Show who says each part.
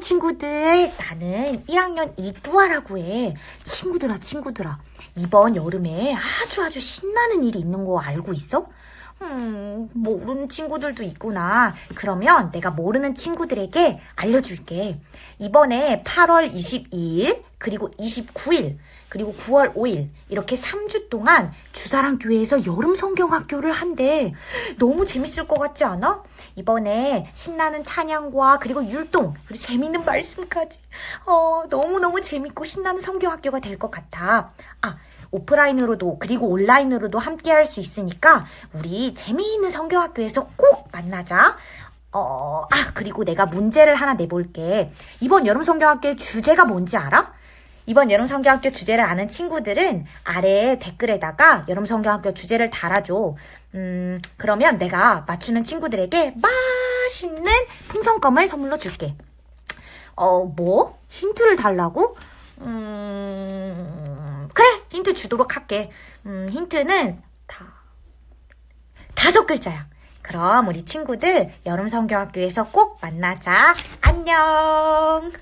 Speaker 1: 친구들. 나는 1학년 이뚜아라고 해. 친구들아, 친구들아. 이번 여름에 아주 아주 신나는 일이 있는 거 알고 있어? 음, 모르는 친구들도 있구나. 그러면 내가 모르는 친구들에게 알려줄게. 이번에 8월 22일, 그리고 29일, 그리고 9월 5일, 이렇게 3주 동안 주사랑 교회에서 여름 성경 학교를 한대. 너무 재밌을 것 같지 않아? 이번에 신나는 찬양과 그리고 율동, 그리고 재밌는 말씀까지. 어, 너무너무 재밌고 신나는 성경 학교가 될 것 같아. 아, 오프라인으로도 그리고 온라인으로도 함께 할 수 있으니까 우리 재미있는 성경학교에서 꼭 만나자. 어, 아, 그리고 내가 문제를 하나 내볼게. 이번 여름 성경학교의 주제가 뭔지 알아? 이번 여름 성경학교 주제를 아는 친구들은 아래 댓글에다가 여름 성경학교 주제를 달아줘. 음, 그러면 내가 맞추는 친구들에게 맛있는 풍선껌을 선물로 줄게. 어, 뭐? 힌트를 달라고? 음, 그래! 힌트 주도록 할게. 음, 힌트는 다, 다섯 글자야. 그럼 우리 친구들 여름 성경학교에서 꼭 만나자. 안녕!